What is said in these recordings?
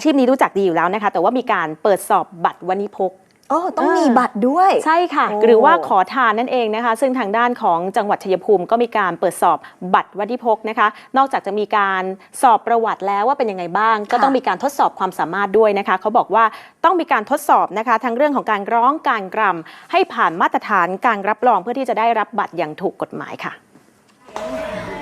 อาชีพนี้รู้จักดีอยู่แล้วนะคะ แต่ว่ามีการเปิดสอบบัตรวณิพกโอ้ต้องอ่ามีมีบัตรด้วย ใช่ค่ะ โอ้ หรือว่าขอทานนั่นเองนะคะ ซึ่งทางด้านของจังหวัดชัยภูมิก็มีการเปิดสอบบัตรวัฒิพกนะคะ นอกจากจะมีการสอบประวัติแล้วว่าเป็นยังไงบ้าง ก็ต้องมีการทดสอบความสามารถด้วยนะคะ เขาบอกว่าต้องมีการทดสอบนะคะ ทั้งเรื่องของการร้องการกรำให้ผ่านมาตรฐานการรับรองเพื่อที่จะได้รับบัตรอย่างถูกกฎหมายค่ะ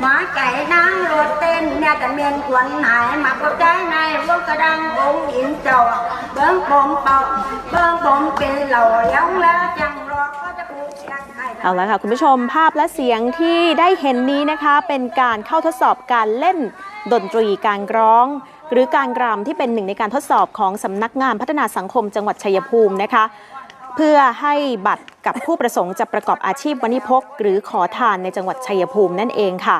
Má chạy nắng lột tên nhà tận miền quận hải Mặc có trái này vô cơ đăng bốn yến trò Bớn bồn bọc bớn bồn kỳ lò Giống lá chẳng lo có chắc buộc chắc hay เอาละค่ะคุณผู้ชมภาพและเสียงที่ได้เห็นนี้นะคะ เป็นการเข้าทดสอบการเล่นดนตรีการร้อง หรือการกรำที่เป็นหนึ่งในการทดสอบของสำนักงานพัฒนาสังคมจังหวัดชัยภูมินะคะ เพื่อให้บัตร กับผู้ประสงค์จะประกอบอาชีพวณิพกหรือขอทานในจังหวัดชัยภูมินั่นเองค่ะ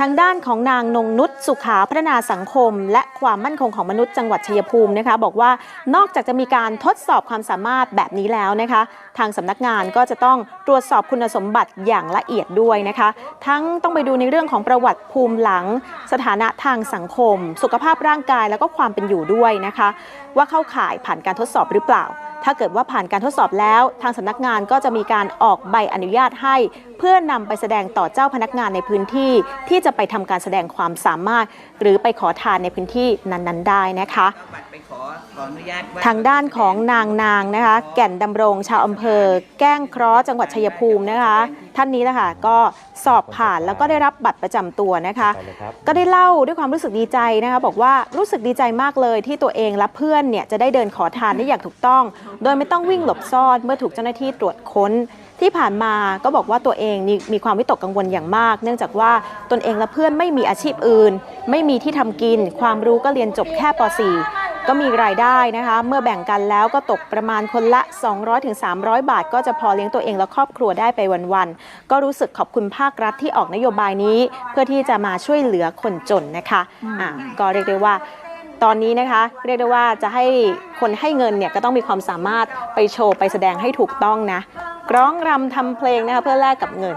ทางด้านของนางนงนุชสุขาพัฒนาสังคม และความมั่นคงของมนุษย์จังหวัดชัยภูมินะคะ บอกว่านอกจากจะมีการทดสอบความสามารถแบบนี้แล้วนะคะ ทางสำนักงานก็จะต้องตรวจสอบคุณสมบัติอย่างละเอียดด้วยนะคะ ทั้งต้องไปดูในเรื่องของประวัติภูมิหลัง สถานะทางสังคม สุขภาพร่างกายแล้วก็ความเป็นอยู่ด้วยนะคะ ว่าเข้าข่ายผ่านการทดสอบหรือเปล่า ถ้าเกิดว่าผ่านการทดสอบแล้ว ทางสำนักงานก็จะมีการออกใบอนุญาตให้ เพื่อนำไปแสดงต่อเจ้าพนักงานในพื้นที่ที่จะไปทำการแสดงความสามารถ หรือไปขอทานในพื้นที่นั้น ๆ ได้นะคะเอาบัตรไปขอขออนุญาตว่ทางด้านของนางนางนะคะ แก่นดำรงชาวอำเภอ แก้งเคราะห์จังหวัดชัยภูมินะคะ ท่านนี้นะคะก็สอบผ่านแล้วก็ได้รับบัตรประจำตัวนะคะ ก็ได้เล่าด้วยความรู้สึกดีใจนะคะ บอกว่ารู้สึกดีใจมากเลยที่ตัวเองและเพื่อนเนี่ยจะได้เดินขอทานได้อย่างถูกต้อง โดยไม่ต้องวิ่งหลบซ่อนเมื่อถูกเจ้าหน้าที่ตรวจค้นที่ผ่านมาก็บอกว่าตัวเองนี่มีความวิตกกังวลอย่างมาก เนื่องจากว่าตนเองและเพื่อนไม่มีอาชีพอื่น ไม่มีที่ทำกิน ความรู้ก็เรียนจบแค่ป .4 ก็มีรายได้นะคะ เมื่อแบ่งกันแล้วก็ตกประมาณคนละ 200-300 บาท ก็จะพอเลี้ยงตัวเองและครอบครัวได้ไปวันๆ ก็รู้สึกขอบคุณภาครัฐที่ออกนโยบายนี้ เพื่อที่จะมาช่วยเหลือคนจนนะคะอะก็เรียกได้ว่าตอนนี้นะคะเรียกได้ว่าจะให้คนให้เงินเนี่ยก็ต้องมีความสามารถไปโชว์ไปแสดงให้ถูกต้องนะร้องรำทำเพลงนะคะเพื่อแลกกับเงิน